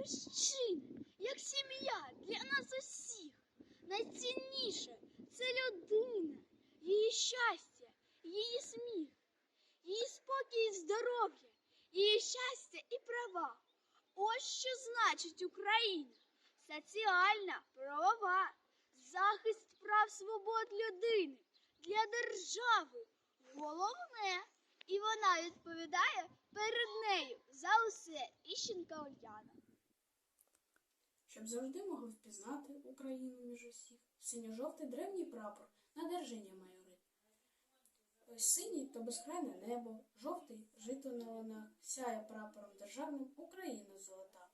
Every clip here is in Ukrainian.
батьківщина, як сім'я для нас усіх. Найцінніше це людина, її щастя, її сміх, її спокій і здоров'я, її щастя і права. Ось що значить Україна. Соціальна, правова, захист прав свобод людини для держави. Головне, і вона відповідає перед нею за усе Іщенка Ульяна. Щоб завжди могли впізнати Україну між усіх. Синьо-жовтий древній прапор на держині майорить. Ось синій то безкрайне небо, жовтий жито на ланах, сяє прапором державним Україна золота.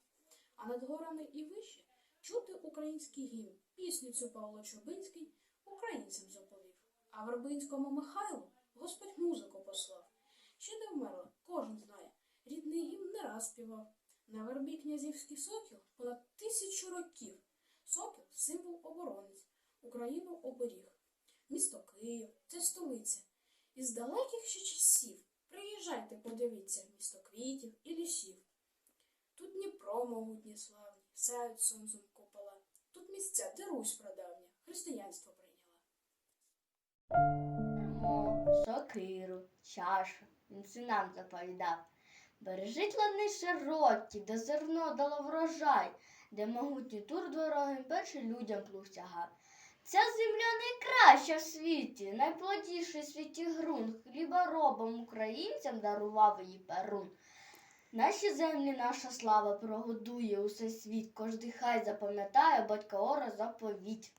А над горами і вище чути український гімн, пісню цю Павло Чубинський українцям заповів. А Вербинському Михайлу Господь музику послав. Ще не вмерла, кожен знає, рідний гімн не раз співав. На вербі князівський сокіл Україну оберіг. Місто Київ це столиця. Із далеких ще часів приїжджайте, подивіться, місто квітів і лісів. Тут Дніпро могутні славні, сяють сонцем купола. Тут місця, де Русь прадавня, християнство прийняла. Сокиру, чашу, він синам заповідав. Бережіть лани широкі, де зерно дало врожай, де могутній тур дорогим перший людям плуг тягав. Ця земля найкраща в світі, найплодіший в світі ґрунт. Хліборобам українцям дарував її перун. Наші землі наша слава прогодує усе світ, кожний хай запам'ятає батька Ора заповідь.